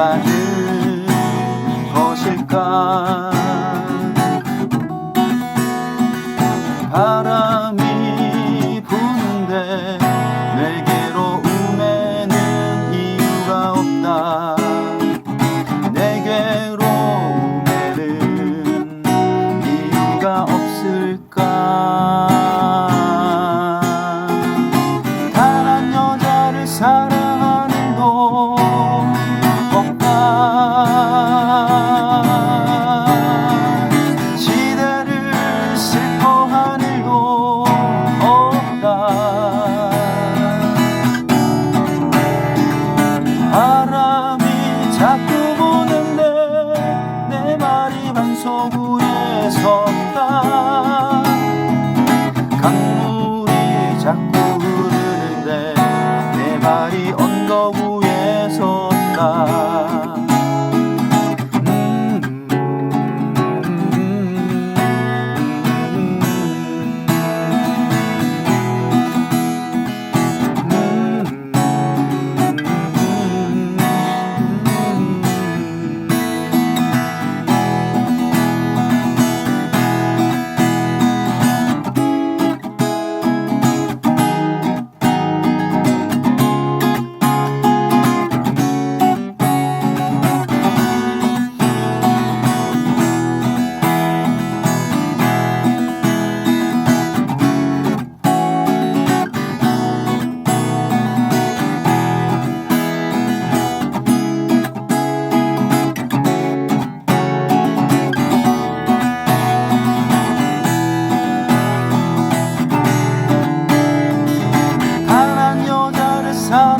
흘러가는 것일까? 바람이 부는데 내게로 우매는 이유가 없다. 내게로 우매는 이유가 없을까? 단한 여자를 사랑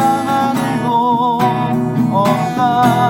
사랑하는 일도 없다